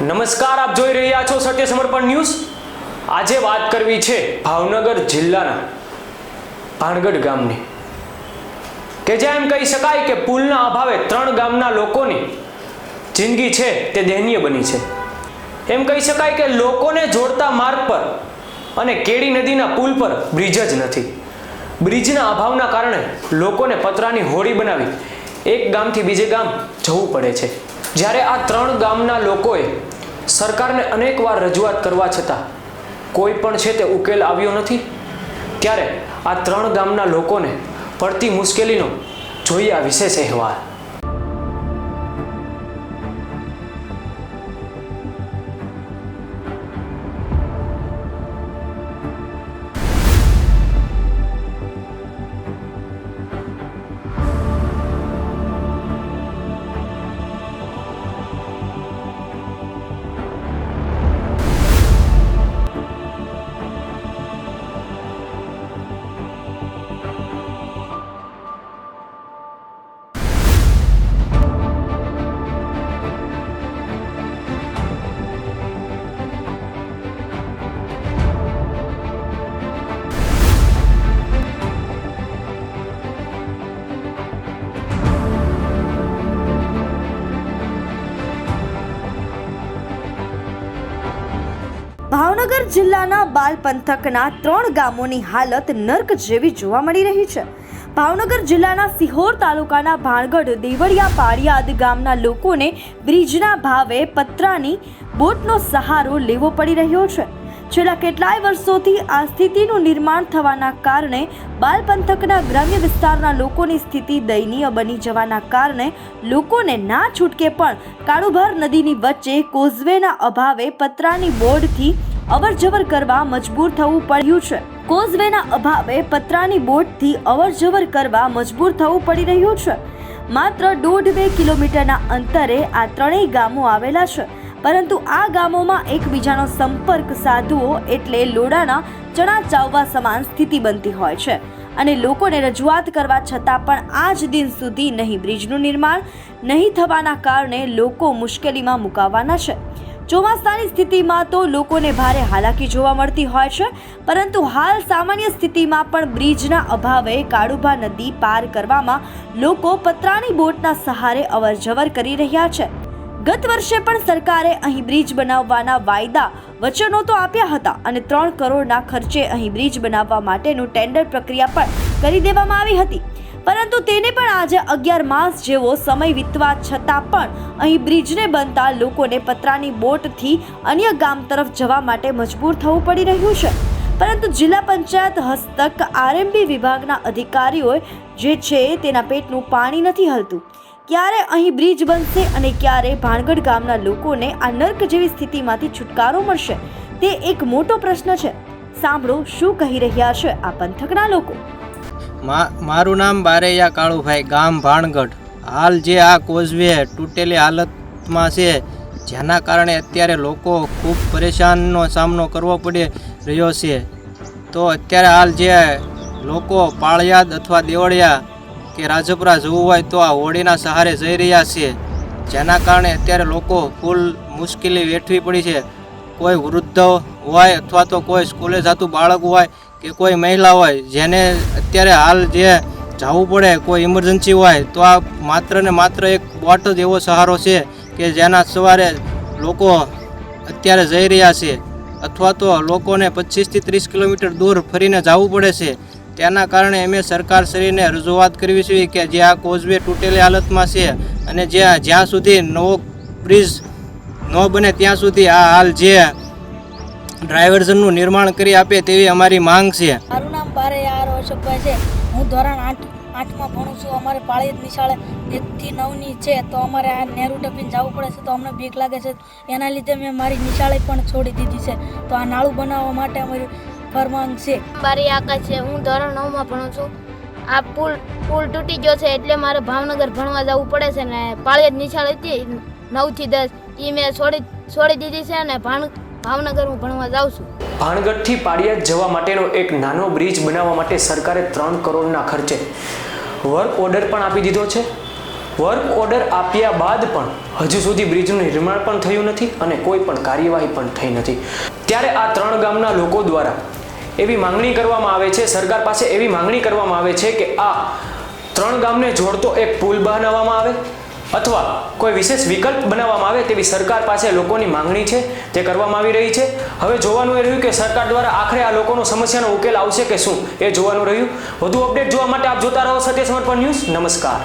નમસ્કાર, આપ જોઈ રહ્યા છો સત્ય સમર્પણ ન્યૂઝ. આજે વાત કરવી છે ભાવનગર જિલ્લાના ભાણગઢ ગામની. કે જ્યાં એમ કહી શકાય કે પુલના અભાવે ત્રણ ગામના લોકોની જિંદગી છે તે દયનીય બની છે. એમ કહી શકાય કે લોકોને જોડતા માર્ગ પર અને કેડી નદીના પુલ પર બ્રિજ જ નથી. બ્રિજના અભાવના કારણે લોકોને પતરાની હોડી બનાવી એક ગામથી બીજે ગામ જવું પડે છે. જ્યારે આ ત્રણ ગામના લોકોએ સરકારને અનેકવાર રજૂઆત કરવા છતાં કોઈ પણ છે તે ઉકેલ આવ્યો નથી, ત્યારે આ ત્રણ ગામના લોકોને પડતી મુશ્કેલીનો જોઈએ આ વિશેષ અહેવાલ. ભાવનગર જિલ્લાના બાલ પંથકના ત્રણ ગામોની હાલત નર્ક જેવી જોવા મળી રહી છે. ભાવનગર જિલ્લાના સિહોર તાલુકાના ભાણગઢ દેવળિયા પાળિયાદ ગામના લોકોને બ્રિજના ભાવે પતરાની બોટનો સહારો લેવો પડી રહ્યો છે. છેલ્લા કેટલાય વર્ષોથી આ સ્થિતિનું નિર્માણ થવાના કારણે બાલ પંથકના ગ્રામ્ય વિસ્તારના લોકોની સ્થિતિ દયનીય બની જવાના કારણે લોકોને ના છૂટકે પણ કાળુભાર નદીની વચ્ચે કોઝવેના અભાવે પતરાની બોર્ડથી અવરજવર કરવા મજબૂર થવું પડ્યું છે. કોઝવેના અભાવે પતરાની બોટથી અવરજવર કરવા મજબૂર થવું પડી રહ્યું છે. માત્ર દોઢ બે કિલોમીટરના અંતરે આ ત્રણેય ગામો આવેલા છે. પરંતુ આ ગામોમાં એકબીજાનો સંપર્ક સાધવો એટલે લોડાના ચણા ચાવવા સમાન સ્થિતિ બનતી હોય છે. અને લોકોને રજૂઆત કરવા છતાં પણ આજ દિન સુધી નહીં બ્રિજનું નિર્માણ નહીં થવાના કારણે લોકો મુશ્કેલીમાં મુકાવાના છે. ચોમાસાની સ્થિતિમાં તો લોકોને ભારે હાલાકી જોવા મળતી હોય છે, પરંતુ હાલ સામાન્ય સ્થિતિમાં પણ બ્રિજના અભાવે કાળુભા નદી પાર કરવામાં લોકો પતરાની બોટના સહારે અવરજવર કરી રહ્યા છે. ગત વર્ષે પણ સરકારે અહીં બ્રિજ બનાવવાના વાયદા વચનો તો આપ્યા હતા અને ત્રણ કરોડના ખર્ચે અહીં બ્રિજ બનાવવા માટેનું ટેન્ડર પ્રક્રિયા પણ કરી દેવામાં આવી હતી. પરંતુ તેને પણ આજે અગિયાર માસ જેવો સમય વીતવા છતાં પણ અહીં બ્રિજને બનતા લોકોને પતરાની બોટથી અન્ય ગામ તરફ જવા માટે મજબૂર થવું પડી રહ્યું છે. પરંતુ જિલ્લા પંચાયત હસ્તક આરએમબી વિભાગના અધિકારીઓએ જે છે તેના પેટનું પાણી નથી હલતું. ક્યારે અહીં બ્રિજ બનશે અને ક્યારે ભાણગઢ ગામના લોકોને આ નર્ક જેવી સ્થિતિમાંથી છુટકારો મળશે, તે એક મોટો પ્રશ્ન છે. સાંભળો શું કહી રહ્યા છે આ પંથકના લોકો. મારું નામ બારૈયા કાળુભાઈ, ગામ ભાણગઢ. હાલ જે આ કોઝવે તૂટેલી હાલતમાં છે, જેના કારણે અત્યારે લોકો ખૂબ પરેશાનનો સામનો કરવો પડી રહ્યો છે. તો અત્યારે હાલ જે લોકો પાળિયાદ અથવા દેવળિયા કે રાજપરા જવું હોય તો આ હોળીના સહારે જઈ રહ્યા છે. જેના કારણે અત્યારે લોકો ફૂલ મુશ્કેલી વેઠવી પડી છે. કોઈ વૃદ્ધ હોય અથવા તો કોઈ સ્કૂલે જતું બાળક હોય કે કોઈ મહિલા હોય જેને અત્યારે હાલ જે જવું પડે, કોઈ ઇમરજન્સી હોય, તો આ માત્ર ને માત્ર એક બોટ જ એવો સહારો છે કે જેના સવારે લોકો અત્યારે જઈ રહ્યા છે. અથવા તો લોકોને પચીસથી ત્રીસ કિલોમીટર દૂર ફરીને જવું પડે છે. તેના કારણે અમે સરકારશ્રીને રજૂઆત કરવી છે કે જે આ કોઝવે તૂટેલી હાલતમાં છે અને જ્યાં જ્યાં સુધી નવો બ્રિજ ન બને ત્યાં સુધી આ હાલ જે ડ્રાઇવર્ઝનનું નિર્માણ કરી આપે તેવી અમારી માંગ છે. મારું નામ બારે યાર અશોકભાઈ છે. હું ધોરણ આઠ આઠમાં ભણું છું. અમારે પાળિયાદ નિશાળે એકથી નવની છે. તો અમારે આ નેહરુ ટપીને જવું પડે છે. તો અમને બીક લાગે છે. એના લીધે મેં મારી નિશાળે પણ છોડી દીધી છે. તો આ નાળું બનાવવા માટે અમારી ફરમાંગ છે. મારી આકાશ છે. હું ધોરણ નવમાં ભણું છું. આ પુલ પુલ તૂટી ગયો છે એટલે મારે ભાવનગર ભણવા જવું પડે છે ને પાળિયાદ નિશાળ હતી નવથી દસ. એ મેં છોડી છોડી દીધી છે અને ભાણ ભાવનગર હું ભણવા જાઉં છું. ભાણગઢથી પાળિયાદ જવા માટેનો એક નાનો બ્રિજ બનાવવા માટે સરકારે ત્રણ કરોડના ખર્ચે વર્ક ઓર્ડર પણ આપી દીધો છે. વર્ક ઓર્ડર આપ્યા બાદ પણ હજુ સુધી બ્રિજનું નિર્માણ પણ થયું નથી અને કોઈ પણ કાર્યવાહી પણ થઈ નથી. ત્યારે આ ત્રણ ગામના લોકો દ્વારા એવી માંગણી કરવામાં આવે છે, સરકાર પાસે એવી માંગણી કરવામાં આવે છે કે આ ત્રણ ગામને જોડતો એક પુલ બનાવવામાં આવે. અથવા કોઈ વિશેષ વિકલ્પ બનાવવામાં આવે તેવી સરકાર પાસે લોકોની માંગણી છે, તે કરવામાં આવી રહી છે. હવે જોવાનું એ રહ્યું કે સરકાર દ્વારા આખરે આ લોકોનો સમસ્યાનો ઉકેલ આવશે કે શું? એ જોવાનું રહ્યું. વધુ અપડેટ જોવા માટે આપ જોતા રહો સત્ય સમર્પણ ન્યૂઝ. નમસ્કાર.